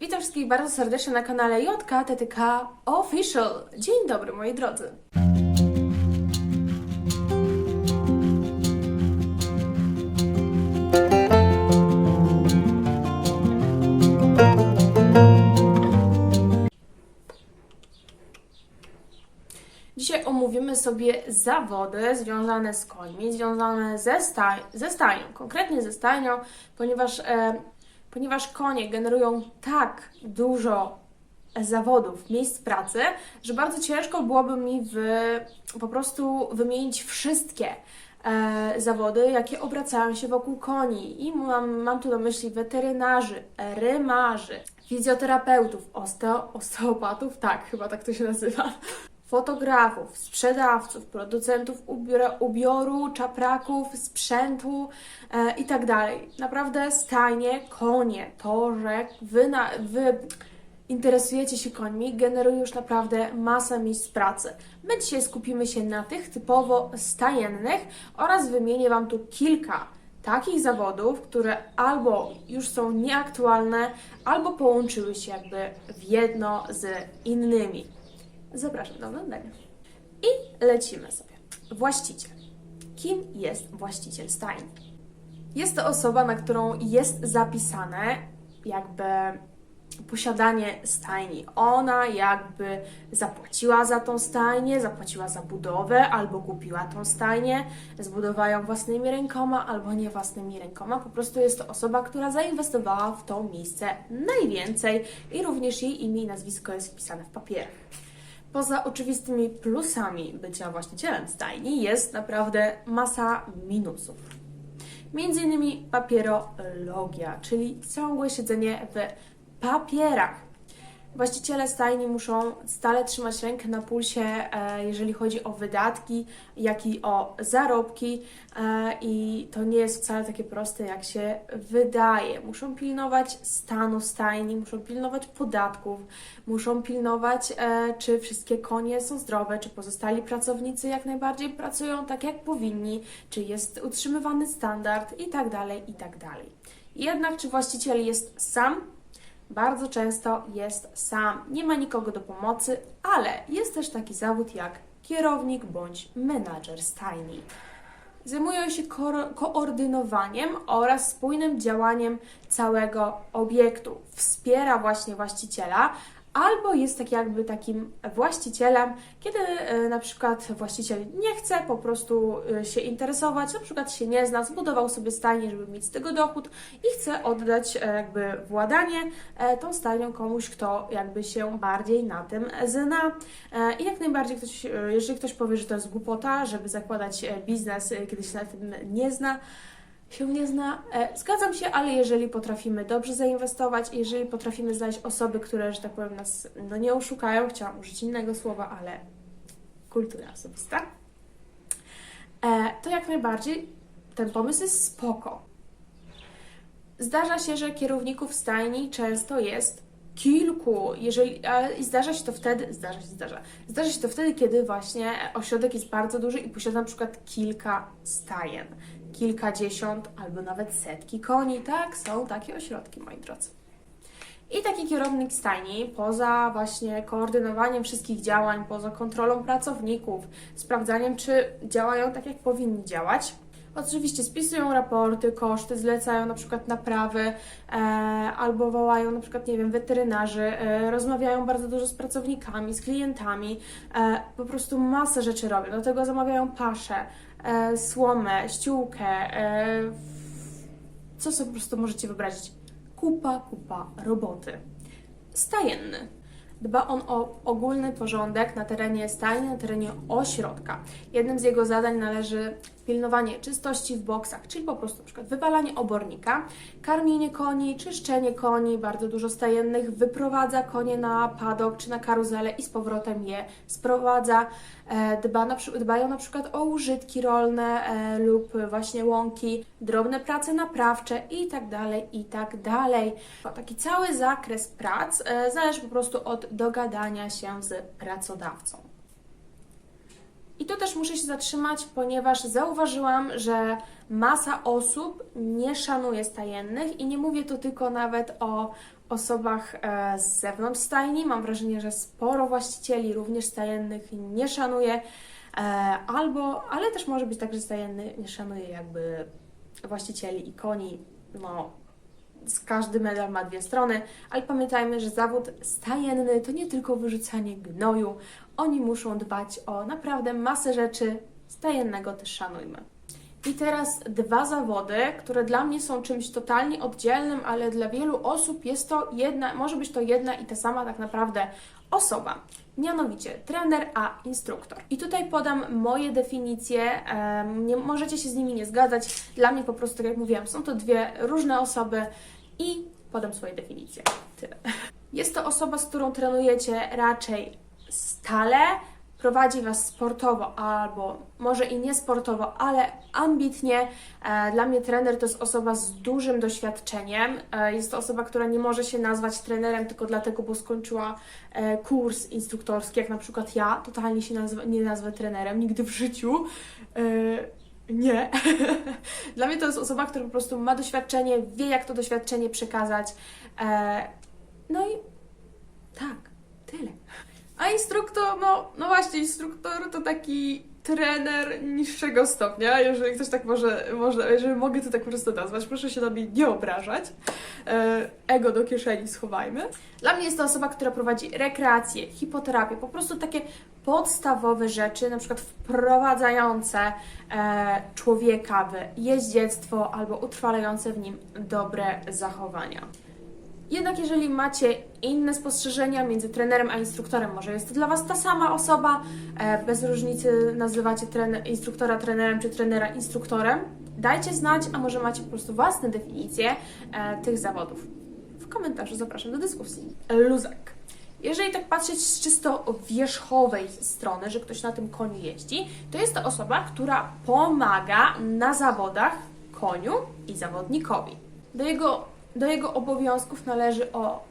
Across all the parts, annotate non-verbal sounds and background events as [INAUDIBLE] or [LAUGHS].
Witam wszystkich bardzo serdecznie na kanale JKTTK Official. Dzień dobry moi drodzy. Dzisiaj omówimy sobie zawody związane z końmi, związane ze, staj, ze stajnią, konkretnie ze stajnią, ponieważ, e, ponieważ konie generują tak dużo zawodów, miejsc pracy, że bardzo ciężko byłoby mi w, po prostu wymienić wszystkie e, zawody, jakie obracają się wokół koni. I mam, mam tu na myśli weterynarzy, rymarzy, fizjoterapeutów, osteo, osteopatów, tak, chyba tak to się nazywa, fotografów, sprzedawców, producentów ubioru, czapraków, sprzętu e, i tak dalej. Naprawdę stajnie, konie, to, że wy, na, wy interesujecie się końmi, generuje już naprawdę masę miejsc pracy. My dzisiaj skupimy się na tych typowo stajennych oraz wymienię Wam tu kilka takich zawodów, które albo już są nieaktualne, albo połączyły się jakby w jedno z innymi. Zapraszam do oglądania. I lecimy sobie. Właściciel. Kim jest właściciel stajni? Jest to osoba, na którą jest zapisane jakby posiadanie stajni. Ona jakby zapłaciła za tą stajnię, zapłaciła za budowę, albo kupiła tą stajnię, zbudowała ją własnymi rękoma, albo nie własnymi rękoma. Po prostu jest to osoba, która zainwestowała w to miejsce najwięcej i również jej imię i nazwisko jest wpisane w papierach. Poza oczywistymi plusami bycia właścicielem stajni jest naprawdę masa minusów. Między innymi papierologia, czyli ciągłe siedzenie w papierach. Właściciele stajni muszą stale trzymać rękę na pulsie, e, jeżeli chodzi o wydatki, jak i o zarobki, e, i to nie jest wcale takie proste, jak się wydaje. Muszą pilnować stanu stajni, muszą pilnować podatków, muszą pilnować, e, czy wszystkie konie są zdrowe, czy pozostali pracownicy jak najbardziej pracują tak, jak powinni, czy jest utrzymywany standard, i tak dalej, i tak. Jednak, czy właściciel jest sam? Bardzo często jest sam, nie ma nikogo do pomocy, ale jest też taki zawód jak kierownik bądź menadżer stajni. Zajmują się ko- koordynowaniem oraz spójnym działaniem całego obiektu. Wspiera właśnie właściciela, albo jest tak jakby takim właścicielem, kiedy e, na przykład właściciel nie chce po prostu e, się interesować, na przykład się nie zna, zbudował sobie stajnię, żeby mieć z tego dochód i chce oddać e, jakby władanie tą stajnią komuś, kto jakby się bardziej na tym zna. I jak najbardziej ktoś, jeżeli ktoś powie, że to jest głupota, żeby zakładać biznes, kiedy się na tym nie zna, się nie zna. E, Zgadzam się, ale jeżeli potrafimy dobrze zainwestować, jeżeli potrafimy znaleźć osoby, które, że tak powiem, nas no, nie oszukają, chciałam użyć innego słowa, ale kultura osobista, e, to jak najbardziej ten pomysł jest spoko. Zdarza się, że kierowników stajni często jest kilku, jeżeli, a zdarza się to wtedy, zdarza się, zdarza, zdarza się to wtedy, kiedy właśnie ośrodek jest bardzo duży i posiada na przykład kilka stajen, kilkadziesiąt albo nawet setki koni, tak, są takie ośrodki, moi drodzy. I taki kierownik stajni, poza właśnie koordynowaniem wszystkich działań, poza kontrolą pracowników, sprawdzaniem, czy działają tak, jak powinni działać, Oczywiście spisują raporty, koszty, zlecają na przykład naprawy, e, albo wołają na przykład, nie wiem, weterynarzy, e, rozmawiają bardzo dużo z pracownikami, z klientami, e, po prostu masę rzeczy robią. Do tego zamawiają paszę, e, słomę, ściółkę, e, co sobie po prostu możecie wyobrazić. Kupa, kupa roboty. Stajenny. Dba on o ogólny porządek na terenie stajni, na terenie ośrodka. Jednym z jego zadań należy pilnowanie czystości w boksach, czyli po prostu na przykład wypalanie obornika, karmienie koni, czyszczenie koni, bardzo dużo stajennych, wyprowadza konie na padok czy na karuzelę i z powrotem je sprowadza. E, Dba na, dbają na przykład o użytki rolne e, lub właśnie łąki, drobne prace naprawcze i tak dalej, i tak dalej. Taki cały zakres prac e, zależy po prostu od dogadania się z pracodawcą. I tu też muszę się zatrzymać, ponieważ zauważyłam, że masa osób nie szanuje stajennych i nie mówię tu tylko nawet o osobach e, z zewnątrz stajni. Mam wrażenie, że sporo właścicieli również stajennych nie szanuje, e, albo, ale też może być tak, że stajenny nie szanuje jakby właścicieli i koni. No, każdy medal ma dwie strony, ale pamiętajmy, że zawód stajenny to nie tylko wyrzucanie gnoju. Oni muszą dbać o naprawdę masę rzeczy. Stajennego też szanujmy. I teraz dwa zawody, które dla mnie są czymś totalnie oddzielnym, ale dla wielu osób jest to jedna, może być to jedna i ta sama tak naprawdę osoba. Mianowicie trener a instruktor. I tutaj podam moje definicje. Nie, możecie się z nimi nie zgadzać. Dla mnie po prostu, tak jak mówiłam, są to dwie różne osoby i podam swoje definicje. Tyle. Jest to osoba, z którą trenujecie raczej stale, prowadzi Was sportowo albo może i nie sportowo, ale ambitnie. E, Dla mnie trener to jest osoba z dużym doświadczeniem. E, Jest to osoba, która nie może się nazwać trenerem tylko dlatego, bo skończyła e, kurs instruktorski, jak na przykład ja. Totalnie się nazwa, nie nazwę trenerem, nigdy w życiu. Nie. [LAUGHS] Dla mnie to jest osoba, która po prostu ma doświadczenie, wie jak to doświadczenie przekazać. No i tak, tyle. A instruktor, no, no właśnie, instruktor to taki trener niższego stopnia, jeżeli ktoś tak może, może jeżeli mogę to tak po prostu nazwać, proszę się na mnie nie obrażać. E, Ego do kieszeni schowajmy. Dla mnie jest to osoba, która prowadzi rekreację, hipoterapię, po prostu takie podstawowe rzeczy, na przykład wprowadzające e, człowieka w jeździectwo albo utrwalające w nim dobre zachowania. Jednak jeżeli macie inne spostrzeżenia między trenerem a instruktorem, może jest to dla Was ta sama osoba, e, bez różnicy nazywacie trener, instruktora trenerem czy trenera instruktorem, dajcie znać, a może macie po prostu własne definicje e, tych zawodów. W komentarzu zapraszam do dyskusji. Luzak. Jeżeli tak patrzeć z czysto wierzchowej strony, że ktoś na tym koniu jeździ, to jest to osoba, która pomaga na zawodach koniu i zawodnikowi. Do jego, do jego obowiązków należy o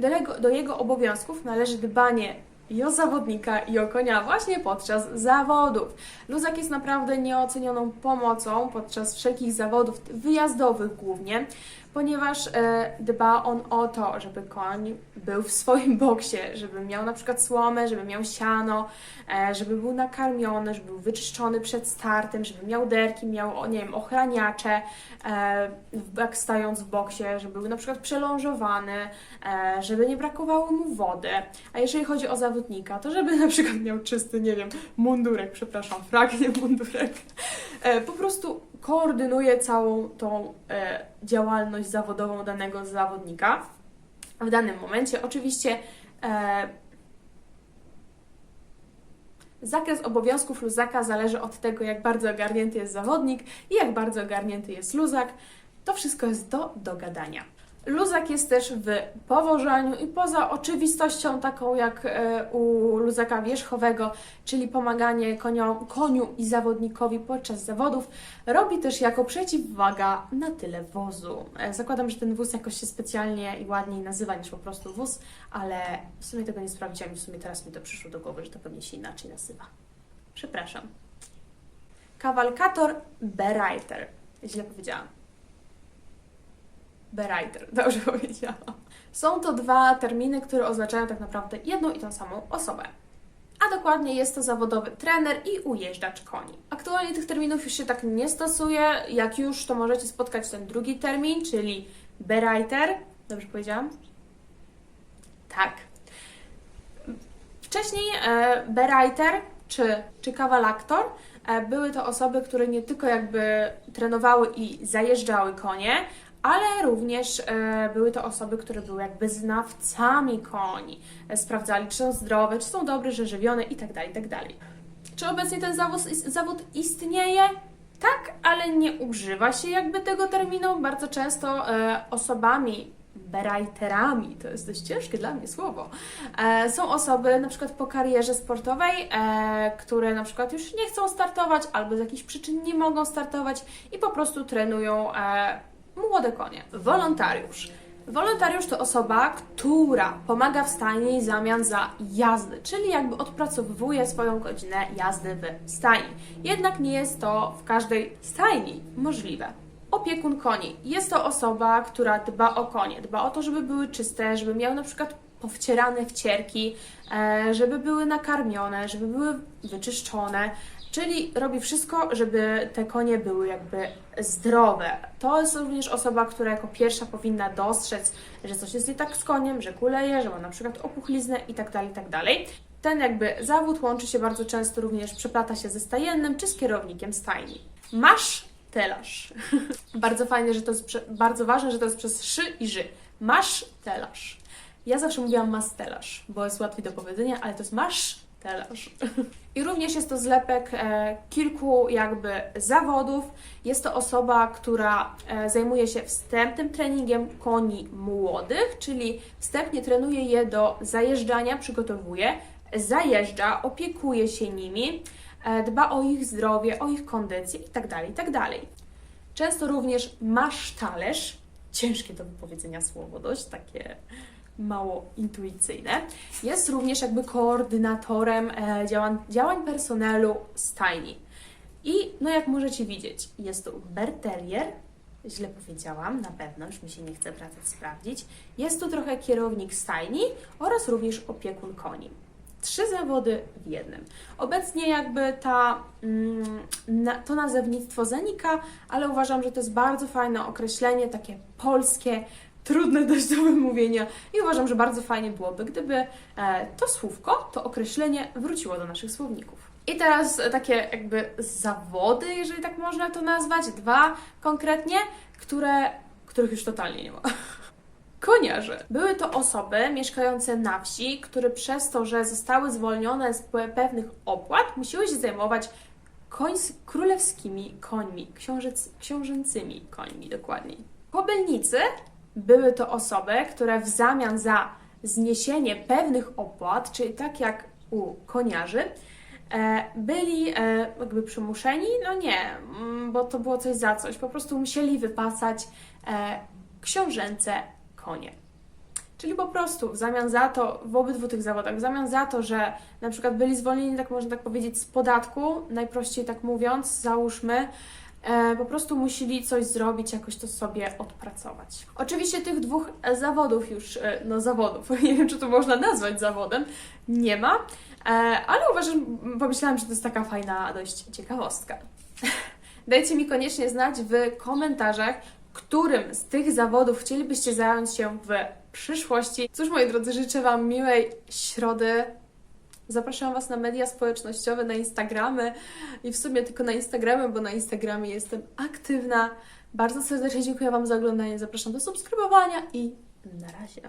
do jego, do jego obowiązków należy dbanie i o zawodnika, i o konia właśnie podczas zawodów. Luzak jest naprawdę nieocenioną pomocą podczas wszelkich zawodów wyjazdowych głównie, ponieważ e, dba on o to, żeby koń był w swoim [LAUGHS] boksie, żeby miał na przykład słomę, żeby miał siano, e, żeby był nakarmiony, żeby był wyczyszczony przed startem, żeby miał derki, miał, nie wiem, ochraniacze, e, jak stając w boksie, żeby był na przykład przelążowany, żeby nie brakowało mu wody. A jeżeli chodzi o zawodnika, to żeby [LAUGHS] na przykład miał czysty, nie wiem, mundurek, przepraszam, frak, nie mundurek. Po prostu koordynuje całą tą e, działalność zawodową danego zawodnika w danym momencie. Oczywiście e, zakres obowiązków luzaka zależy od tego, jak bardzo ogarnięty jest zawodnik i jak bardzo ogarnięty jest luzak. To wszystko jest do dogadania. Luzak jest też w powożeniu i poza oczywistością taką jak e, u luzaka wierzchowego, czyli pomaganie koniom, koniu i zawodnikowi podczas zawodów, robi też jako przeciwwaga na tyle wozu. E, Zakładam, że ten wóz jakoś się specjalnie i ładniej nazywa niż po prostu wóz, ale w sumie tego nie sprawdziłam i w sumie teraz mi to przyszło do głowy, że to pewnie się inaczej nazywa. Przepraszam. Kawalkator Bereiter. Źle powiedziałam. Bereiter, dobrze [LAUGHS] powiedziałam. Są to dwa terminy, które oznaczają tak naprawdę jedną i tą samą osobę. A dokładnie jest to zawodowy trener i ujeżdżacz koni. Aktualnie tych terminów już się tak nie stosuje. Jak już, to możecie spotkać ten drugi termin, czyli Bereiter. Dobrze powiedziałam? Tak. Wcześniej e, Bereiter czy, czy Kawalaktor e, były to osoby, które nie tylko jakby trenowały i zajeżdżały konie, ale również e, były to osoby, które były jakby znawcami koni. E, sprawdzali, czy są zdrowe, czy są dobre, że żywione itd., itd. Czy obecnie ten zawód, zawód istnieje? Tak, ale nie używa się jakby tego terminu. Bardzo często e, osobami, berajterami, to jest dość ciężkie dla mnie słowo, e, są osoby na przykład po karierze sportowej, e, które na przykład już nie chcą startować albo z jakichś przyczyn nie mogą startować i po prostu trenują e, młode konie. Wolontariusz. Wolontariusz to osoba, która pomaga w stajni w zamian za jazdy, czyli jakby odpracowuje swoją godzinę jazdy w stajni. Jednak nie jest to w każdej stajni możliwe. Opiekun koni jest to osoba, która dba o konie, dba o to, żeby były czyste, żeby miały na przykład powcierane wcierki, e, żeby były nakarmione, żeby były wyczyszczone, czyli robi wszystko, żeby te konie były jakby zdrowe. To jest również osoba, która jako pierwsza powinna dostrzec, że coś jest nie tak z koniem, że kuleje, że ma na przykład opuchliznę itd., itd. Ten jakby zawód łączy się bardzo często również, przeplata się ze stajennym czy z kierownikiem stajni. Masz telarz. [LAUGHS] bardzo fajnie, że to jest, bardzo ważne, że to jest przez szy i ży. Masz telarz. Ja zawsze mówiłam mastelarz, bo jest łatwiej do powiedzenia, ale to jest masz I również jest to zlepek e, kilku jakby zawodów. Jest to osoba, która e, zajmuje się wstępnym treningiem koni młodych, czyli wstępnie trenuje je do zajeżdżania, przygotowuje, zajeżdża, opiekuje się nimi, e, dba o ich zdrowie, o ich kondycję itd. itd. Często również masz talerz, ciężkie do wypowiedzenia słowo, dość takie mało intuicyjne. Jest również jakby koordynatorem e, działań, działań personelu stajni. I no jak możecie widzieć, jest to Berterier, źle powiedziałam, na pewno, już mi się nie chce wracać sprawdzić. Jest tu trochę kierownik stajni oraz również opiekun koni. Trzy zawody w jednym. Obecnie jakby ta, mm, to nazewnictwo zanika, ale uważam, że to jest bardzo fajne określenie, takie polskie, trudne [LAUGHS] dość do wymówienia i uważam, że bardzo fajnie byłoby, gdyby e, to słówko, to określenie wróciło do naszych słowników. I teraz takie jakby zawody, jeżeli tak można to nazwać, dwa konkretnie, które, których już totalnie nie ma. [LAUGHS] Koniarze. Były to osoby mieszkające na wsi, które przez to, że zostały zwolnione z pe- pewnych opłat, musiały się zajmować końs- królewskimi końmi, książec- książęcymi końmi dokładniej. Kobylnicy były to osoby, które w zamian za zniesienie pewnych opłat, czyli tak jak u koniarzy, e, byli e, jakby przymuszeni, no nie, mm, bo to było coś za coś, po prostu musieli wypasać e, książęce konie. Czyli po prostu w zamian za to, w obydwu tych zawodach, w zamian za to, że na przykład byli zwolnieni, tak można tak powiedzieć, z podatku, najprościej tak mówiąc, załóżmy, po prostu musieli coś zrobić, jakoś to sobie odpracować. Oczywiście tych dwóch e, zawodów już, e, no zawodów, [LAUGHS] nie wiem czy to można nazwać zawodem, nie ma, e, ale uważam, pomyślałam, że to jest taka fajna dość ciekawostka. [LAUGHS] Dajcie mi koniecznie znać w komentarzach, którym z tych zawodów chcielibyście zająć się w przyszłości. Cóż, moi drodzy, życzę Wam miłej środy. Zapraszam Was na media społecznościowe, na Instagramy i w sumie tylko na Instagramy, bo na Instagramie jestem aktywna. Bardzo serdecznie dziękuję Wam za oglądanie. Zapraszam do subskrybowania i na razie.